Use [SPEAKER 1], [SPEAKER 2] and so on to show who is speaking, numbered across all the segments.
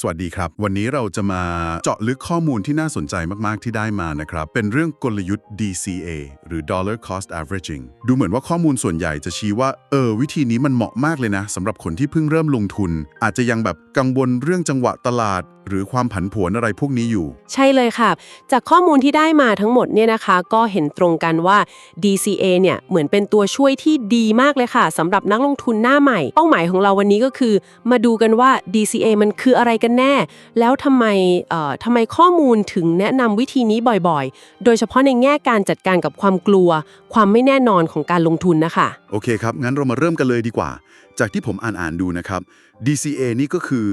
[SPEAKER 1] สวัสดีครับ วันนี้เราจะมาเจาะลึกข้อมูลที่น่าสนใจมากๆที่ได้มานะครับ เป็นเรื่องกลยุทธ์ DCA หรือ Dollar Cost Averaging ดูเหมือนว่าข้อมูลส่วนใหญ่จะชี้ว่า เออ วิธีนี้มันเหมาะมากเลยนะสำหรับคนที่เพิ่งเริ่มลงทุน อาจจะยังแบบกังวลเรื่องจังหวะตลาด หรือความผันผวนอะไรพวกนี้อยู่
[SPEAKER 2] ใช่เลยค่ะ จากข้อมูลที่ได้มาทั้งหมดเนี่ยนะคะ ก็เห็นตรงกันว่า DCA เนี่ยเหมือนเป็นตัวช่วยที่ดีมากเลยค่ะสำหรับนักลงทุนหน้าใหม่ เป้าหมายของเราวันนี้ก็คือ มาดูกันว่า DCA มันคืออะไรกันแน่ แล้วทำไมเอ่อทำไมข้อมูลถึงแนะนำวิธีนี้บ่อยๆ โดยเฉพาะในแง่การจัดการกับความกลัว ความไม่แน่นอนของการลงทุนนะคะ
[SPEAKER 1] โอเคครับ งั้นเรามาเริ่มกันเลยดีกว่า จากที่ผมอ่านอ่านๆดูนะครับ DCA นี่ก็คือ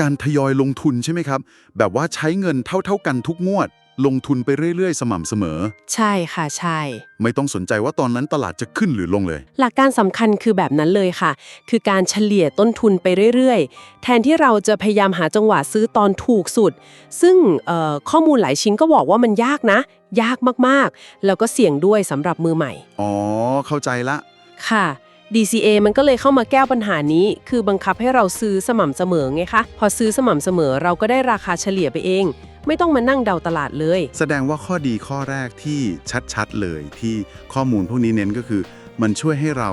[SPEAKER 1] การทยอยลงทุนใช่ไหมครับ แบบว่าใช้เงินเท่าๆกันทุกงวด ลงทุนไปเรื่อยๆ สม่ำเสมอ
[SPEAKER 2] ใช่ค่ะใช่
[SPEAKER 1] ไม่ต้องสนใจว่าตอนนั้นตลาดจะขึ้นหรือลงเลย
[SPEAKER 2] หลักการสำคัญคือแบบนั้นเลยค่ะ คือการเฉลี่ยต้นทุนไปเรื่อยๆ แทนที่เราจะพยายามหาจังหวะซื้อตอนถูกสุด ซึ่งเอ่อข้อมูลหลายชิ้นก็บอกว่ามันยากนะ ยากมากๆ แล้วก็เสี่ยงด้วยสำหรับมือใหม่
[SPEAKER 1] อ๋อ เข้าใจละ
[SPEAKER 2] ค่ะ DCA มันก็เลยเข้ามาแก้ปัญหานี้ คือบังคับให้เราซื้อสม่ำเสมอไงคะ พอซื้อสม่ำเสมอเราก็ได้ราคาเฉลี่ยไปเอง ไม่ต้องมานั่งเดาตลาดเลย
[SPEAKER 1] แสดงว่าข้อดีข้อแรกที่ชัดๆเลยที่ข้อมูลพวกนี้เน้นก็คือ มันช่วยให้เรา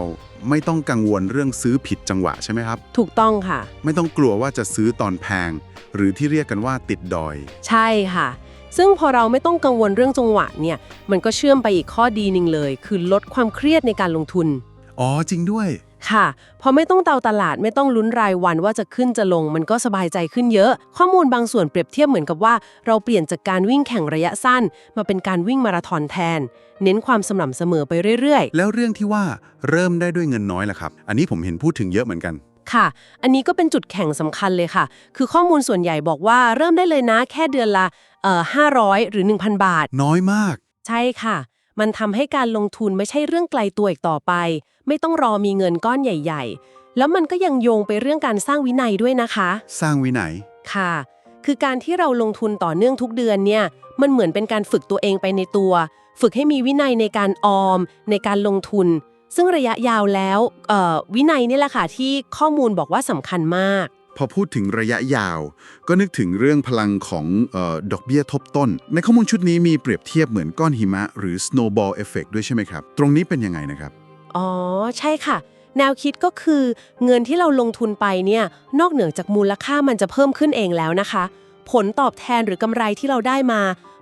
[SPEAKER 1] ไม่ต้องกังวลเรื่องซื้อผิดจังหวะใช่ไหมครับ
[SPEAKER 2] ถูกต้องค่ะ
[SPEAKER 1] ไม่ต้องกลัวว่าจะซื้อตอนแพง หรือที่เรียกกันว่าติดดอย
[SPEAKER 2] ใช่ค่ะ ซึ่งพอเราไม่ต้องกังวลเรื่องจังหวะเนี่ย มันก็เชื่อมไปอีกข้อดีหนึ่งเลย คือลดความเครียดในการลงทุน
[SPEAKER 1] อ๋อจริงด้วย
[SPEAKER 2] ค่ะพอไม่ต้องเตาตลาดไม่ต้องลุ้นรายวันว่าจะขึ้นจะลงมันก็สบายใจขึ้นเยอะ ข้อมูลบางส่วนเปรียบเทียบเหมือนกับว่า เราเปลี่ยนจากการวิ่งแข่งระยะสั้น มาเป็นการวิ่งมาราธอนแทน เน้นความสม่ำเสมอไปเรื่อย
[SPEAKER 1] แล้วเรื่องที่ว่าเริ่มได้ด้วยเงินน้อยล่ะครับ อันนี้ผมเห็นพูดถึงเยอะเหมือนกัน
[SPEAKER 2] ๆ ค่ะ อันนี้ก็เป็นจุดแข่งสำคัญเลยค่ะ คือข้อมูลส่วนใหญ่บอกว่าเริ่มได้เลยนะแค่เดือนละเอ่อ500 หรือ 1,000 บาท
[SPEAKER 1] น้อยมาก
[SPEAKER 2] ใช่ค่ะ มันทำให้การลงทุนไม่ใช่เรื่องไกลตัวอีกต่อไป ไม่ต้องรอมีเงินก้อนใหญ่ ๆ แล้วมันก็ยังโยงไปเรื่องการสร้างวินัยด้วยนะคะ
[SPEAKER 1] สร้างวินัย
[SPEAKER 2] ค่ะ คือการที่เราลงทุนต่อเนื่องทุกเดือนเนี่ย มันเหมือนเป็นการฝึกตัวเองไปในตัว ฝึกให้มีวินัยในการออม ในการลงทุน ซึ่งระยะยาวแล้วเอ่อวินัยนี่แหละค่ะที่ข้อมูลบอกว่าสำคัญมาก
[SPEAKER 1] พอพูดถึงระยะยาว ก็นึกถึงเรื่องพลังของออดอกเบี้ยทบต้น ในข้อมูลชุดนี้มีเปรียบเทียบเหมือนก้อนหิมะ หรือ snowball effect ด้วยใช่ไหมครับ ตรงนี้เป็นยังไงนะครับ
[SPEAKER 2] อ๋อ ใช่ค่ะ แนวคิดก็คือเงินที่เราลงทุนไปเนี่ย นอกเหนือจากมูลค่ามันจะเพิ่มขึ้นเองแล้วนะคะ ผลตอบแทนหรือกำไรที่เราได้มา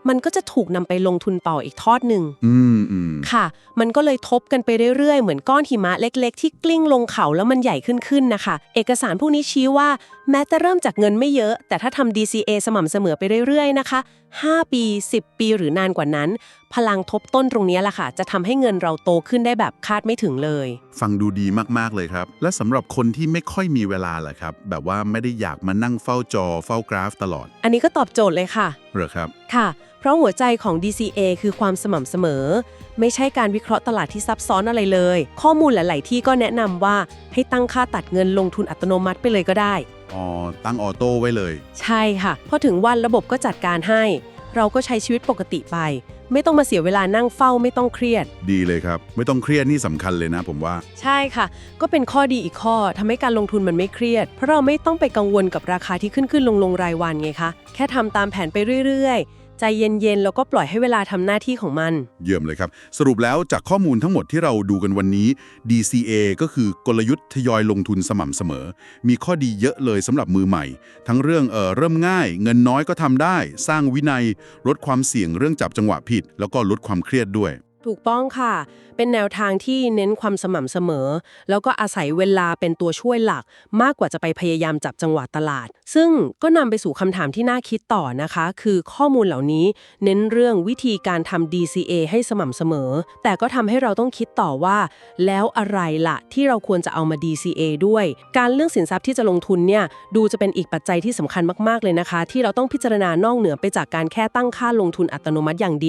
[SPEAKER 2] มันก็จะถูกนำไปลงทุนต่ออีกทอดหนึ่ง
[SPEAKER 1] อืมอืม
[SPEAKER 2] ค่ะ มันก็เลยทบกันไปเรื่อยๆ เหมือนก้อนหิมะเล็ก ๆ ที่กลิ้งลงเขาแล้วมันใหญ่ขึ้นขึ้นนะคะ เอกสารพวกนี้ชี้ว่าแม้จะเริ่มจากเงินไม่เยอะ แต่ถ้าทำ DCA สม่ำเสมอไปเรื่อยๆ นะคะ 5 ปี 10 ปีหรือนานกว่านั้น พลังทบต้นตรงนี้แหละค่ะ จะทำให้เงินเราโตขึ้นได้แบบคาดไม่ถึงเลย
[SPEAKER 1] ฟังดูดีมากๆเลยครับ และสำหรับคนที่ไม่ค่อยมีเวลาล่ะครับ แบบว่าไม่ได้อยากมานั่งเฝ้าจอเฝ้ากราฟตลอด
[SPEAKER 2] อันนี้ก็ตอบโจทย์เลยค่ะ
[SPEAKER 1] เหรอครับ
[SPEAKER 2] ค่ะ เพราะหัวใจของ DCA คือความสม่ำเสมอ ไม่ใช่การวิเคราะห์ตลาดที่ซับซ้อนอะไรเลย ข้อมูลหลาย ๆ ที่ก็แนะนำว่าให้ตั้งค่าตัดเงินลงทุนอัตโนมัติไปเลยก็ได้
[SPEAKER 1] อ๋อ ตั้งออโต้ไว้เลย
[SPEAKER 2] ใช่ค่ะพอถึงวันระบบก็จัดการให้ เราก็ใช้ชีวิตปกติไป ไม่ต้องมาเสียเวลานั่งเฝ้าไม่ต้องเครียด
[SPEAKER 1] ดีเลยครับ ไม่ต้องเครียดนี่สำคัญเลยนะผมว่า
[SPEAKER 2] ใช่ค่ะ ก็เป็นข้อดีอีกข้อทำให้การลงทุนมันไม่เครียด เพราะเราไม่ต้องไปกังวลกับราคาที่ขึ้นขึ้นลงลงรายวันไงคะ แค่ทำตามแผนไปเรื่อย ๆ ใจเย็นๆ แล้วก็ปล่อยให้เวลาทำหน้าที่ของมัน
[SPEAKER 1] เยี่ยมเลยครับ สรุปแล้วจากข้อมูลทั้งหมดที่เราดูกันวันนี้ DCA ก็คือกลยุทธ์ทยอยลงทุนสม่ำเสมอ มีข้อดีเยอะเลยสำหรับมือใหม่ ทั้งเรื่องเออเริ่มง่าย เงินน้อยก็ทำได้ สร้างวินัย ลดความเสี่ยงเรื่องจับจังหวะผิด แล้วก็ลดความเครียดด้วย
[SPEAKER 2] ถูกต้องค่ะ เป็นแนวทางที่เน้นความสม่ำเสมอ แล้วก็อาศัยเวลาเป็นตัวช่วยหลัก มากกว่าจะไปพยายามจับจังหวะตลาด ซึ่งก็นำไปสู่คำถามที่น่าคิดต่อนะคะ คือข้อมูลเหล่านี้เน้นเรื่องวิธีการทำ DCA ให้สม่ำเสมอ แต่ก็ทำให้เราต้องคิดต่อว่า แล้วอะไรล่ะที่เราควรจะเอามา DCA ด้วย การเลือกสินทรัพย์ที่จะลงทุนเนี่ย ดูจะเป็นอีกปัจจัยที่สำคัญมากๆเลยนะคะ ที่เราต้องพิจารณานอกเหนือไปจากการแค่ตั้งค่าลงทุนอัตโนมัติอย่างเดียว